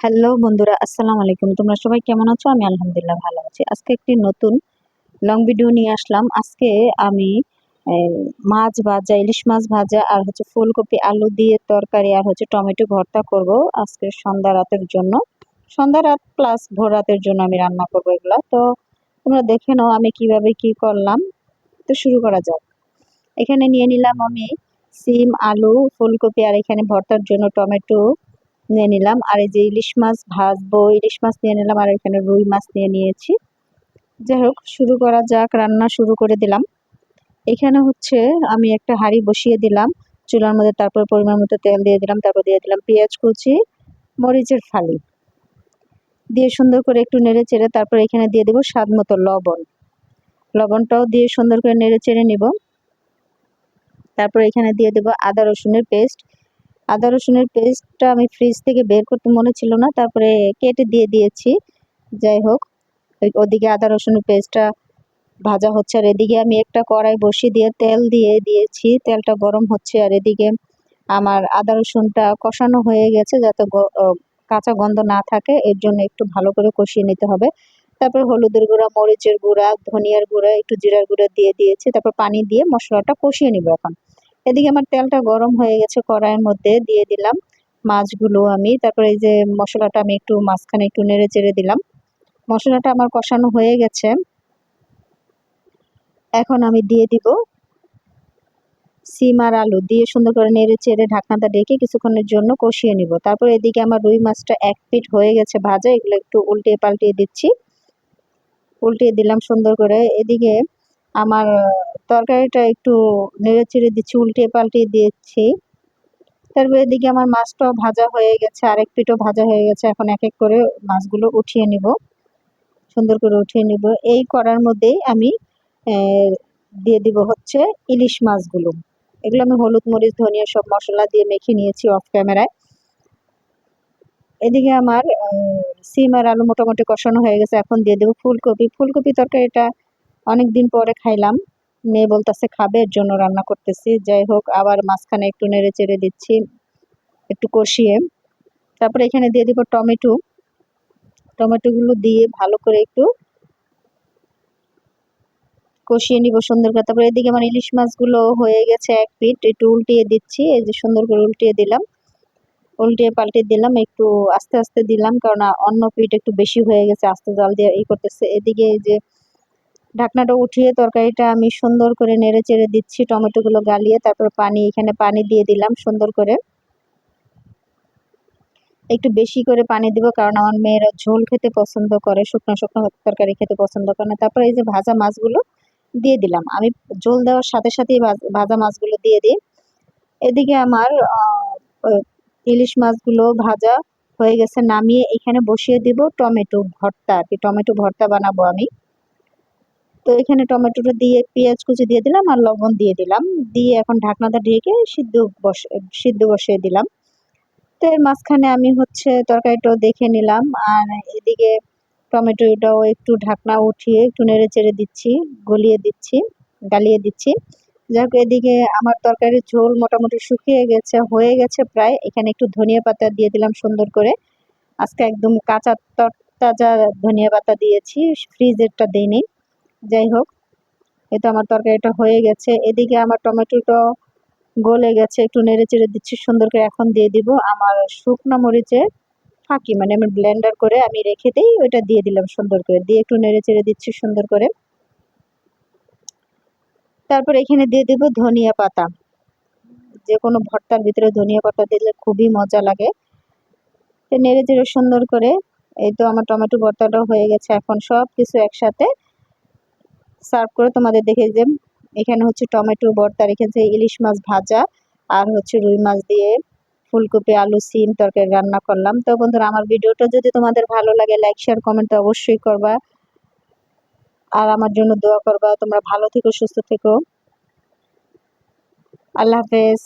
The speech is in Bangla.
হ্যালো বন্ধুরা, আসসালামু আলাইকুম। তোমরা সবাই কেমন আছো? আমি আলহামদুলিল্লাহ ভালো আছি। আজকে একটি নতুন লং ভিডিও নিয়ে আসলাম। আজকে আমি মাছ ভাজা, ইলিশ মাছ ভাজা, আর হচ্ছে ফুলকপি, আলু দিয়ে তরকারি, আর হচ্ছে টমেটো ভর্তা করব আজকে সন্ধ্যা রাতের জন্য। সন্ধ্যা রাত প্লাস ভোর রাতের জন্য আমি রান্না করব এগুলো। তো তোমরা দেখে নাও আমি কীভাবে কি করলাম। তো শুরু করা যাক। এখানে নিয়ে নিলাম আমি সিম, আলু, ফুলকপি, আর এখানে ভর্তার জন্য টমেটো নিয়ে নিলাম। আর এই যে ইলিশ মাছ ভাজবো, ইলিশ মাছ নিয়ে নিলাম আর এখানে রুই মাছ নিয়ে নিয়েছি। যাই হোক, শুরু করা যাক, রান্না শুরু করে দিলাম। এখানে হচ্ছে আমি একটা হাঁড়ি বসিয়ে দিলাম, চুলার মধ্যে তারপর পরিমাণ মতো তেল দিয়ে দিলাম, তারপর দিয়ে দিলাম পেঁয়াজ কুচি, মরিচের ফালি। দিয়ে সুন্দর করে একটু নেড়ে চেড়ে তারপর এখানে দিয়ে দেবো স্বাদ মতো লবণ। লবণটাও দিয়ে সুন্দর করে নেড়ে চেড়ে নিব। তারপর এখানে দিয়ে দেবো আদা রসুনের পেস্ট। আদা রসুনের পেস্টটা আমি ফ্রিজ থেকে বের করতে মনে ছিল না, তারপরে কেটে দিয়ে দিয়েছি। যাই হোক ওদিকে আদা রসুনের পেস্টটা ভাজা হচ্ছে আর এদিকে আমি একটা কড়াই বসিয়ে দিয়ে তেল দিয়ে দিয়েছি। তেলটা গরম হচ্ছে আর এদিকে আমার আদা রসুনটা কষানো হয়ে গেছে যাতে কাঁচা গন্ধ না থাকে, এর জন্য একটু ভালো করে কষিয়ে নিতে হবে। তারপর হলুদের গুঁড়া, মরিচের গুঁড়া, ধনিয়ার গুঁড়া, একটু জিরার গুঁড়া দিয়ে দিয়েছি। তারপর পানি দিয়ে মশলাটা কষিয়ে নিব এখন। এদিকে আমার তেলটা গরম হয়ে গেছে কড়াইয়ের মধ্যে, দিয়ে দিলাম মাছগুলো আমি। তারপরে এই যে মশলাটা আমি একটু মাঝখানে একটু নেড়ে চেড়ে দিলাম। মশলাটা আমার কষানো হয়ে গেছে। এখন আমি দিয়ে দিব সিম আর আলু। দিয়ে সুন্দর করে নেড়ে চেড়ে ঢাকনাটা ডেকে কিছুক্ষণের জন্য কষিয়ে নিব। তারপর এদিকে আমার রুই মাছটা এক পিট হয়ে গেছে ভাজা। এগুলো একটু উল্টিয়ে পাল্টিয়ে দিচ্ছি। উল্টিয়ে দিলাম সুন্দর করে। এদিকে আমার তরকারিটা একটু নেড়ে চেড়ে দিচ্ছি উল্টিয়ে পাল্টে দিচ্ছি। তারপর এদিকে আমার মাছটাও ভাজা হয়ে গেছে, আরেক পিঠও ভাজা হয়ে গেছে। এখন এক এক করে মাছগুলো উঠিয়ে নিব, সুন্দর করে উঠিয়ে নিব। এই করার মধ্যেই আমি দিয়ে দিব হচ্ছে ইলিশ মাছগুলো। এগুলো আমি হলুদ, মরিচ, ধনিয়া সব মশলা দিয়ে মেখে নিয়েছি অফ ক্যামেরায় এদিকে আমার সিম আর আলু মোটামুটি কষানো হয়ে গেছে, এখন দিয়ে দেবো ফুলকপি। ফুলকপি তরকারিটা অনেক দিন পরে খাইলাম। মেয়ে বলতেছে, খাবে, এর জন্য রান্না করতেছি। যাই হোক, আবার মাঝখানে একটু নেড়ে চেড়ে দিচ্ছি, একটু কষিয়ে। তারপরে এখানে দিয়ে দিব টমেটো। টমেটোগুলো দিয়ে ভালো করে একটু কষিয়ে নিব সুন্দর করে। তারপরে এদিকে আমার ইলিশ মাছগুলো হয়ে গেছে এক পিট একটু উল্টিয়ে দিচ্ছি, এই যে সুন্দর করে উল্টিয়ে দিলাম। উল্টিয়ে পাল্টে দিলাম, একটু আস্তে আস্তে দিলাম কারণ অন্য পিঠ একটু বেশি হয়ে গেছে, আস্তে জল দিয়ে ই করতেছে। এদিকে এই যে ঢাকনাটা উঠিয়ে তরকারিটা আমি সুন্দর করে নেড়ে চেড়ে দিচ্ছি, টমেটোগুলো গালিয়ে, তারপর পানি, এখানে পানি দিয়ে দিলাম সুন্দর করে। একটু বেশি করে পানি দিব কারণ আমার মেয়েরা ঝোল খেতে পছন্দ করে, শুকনো শুকনো তরকারি খেতে পছন্দ করে না। তারপর এই যে ভাজা মাছগুলো দিয়ে দিলাম। আমি ঝোল দেওয়ার সাথে সাথেই ভাজা মাছগুলো দিয়ে দিই। এদিকে আমার ইলিশ মাছগুলো ভাজা হয়ে গেছে, নামিয়ে এখানে বসিয়ে দিব টমেটো ভর্তা আর কি টমেটো ভর্তা বানাবো আমি। তো এখানে টমেটোটা দিয়ে, পেঁয়াজ কুচি দিয়ে দিলাম আর লবণ দিয়ে দিলাম। দিয়ে এখন ঢাকনাটা ঢেকে সিদ্ধ বস, সিদ্ধ বসিয়ে দিলাম। তো এর মাঝখানে আমি হচ্ছে তরকারিটাও দেখে নিলাম আর এদিকে টমেটোটাও একটু ঢাকনা উঠিয়ে একটু নেড়ে চেড়ে দিচ্ছি, গলিয়ে দিচ্ছি গালিয়ে দিচ্ছি। যাক এদিকে আমার তরকারির ঝোল মোটামুটি শুকিয়ে গেছে, হয়ে গেছে প্রায়। এখানে একটু ধনিয়া পাতা দিয়ে দিলাম সুন্দর করে। আজকে একদম কাঁচা তাজা ধনিয়া পাতা দিয়েছি, ফ্রিজেরটা দিইনি। যাই হোক এটা আমার তরকারিটা হয়ে গেছে। এদিকে আমার টমেটোটা গলে গেছে, একটু নেড়ে চেড়ে দিচ্ছি, সুন্দর করে এখন দিয়ে দিব আমার শুকনো মরিচে ফাঁকি মানে আমি ব্লেন্ডার করে আমি রেখে দিই, ওইটা দিয়ে দিলাম সুন্দর করে। দিয়ে একটু নেড়ে চেড়ে দিচ্ছি সুন্দর করে। তারপর এখানে দিয়ে দেব ধনিয়া পাতা। যে কোনো ভর্তার ভিতরে ধনিয়া পাতা দিলে খুবই মজা লাগে। নেড়ে চেড়ে সুন্দর করে, এই তো আমার টমেটো ভর্তাটাও হয়ে গেছে, এখন সব কিছু একসাথে সার্ভ করে তোমাদের দেখে যে এখানে হচ্ছে টমেটো, ভর্তা রেখেছে ইলিশ মাছ ভাজা, আর হচ্ছে রুই মাছ দিয়ে ফুলকপি, আলু, সিম তরকারি রান্না করলাম। তো বন্ধুরা, আমার ভিডিওটা যদি তোমাদের ভালো লাগে লাইক শেয়ার কমেন্ট অবশ্যই করবা। আর আমার জন্য দোয়া করবা। তোমরা ভালো থেকো, সুস্থ থেকো। আল্লাহ হাফেজ।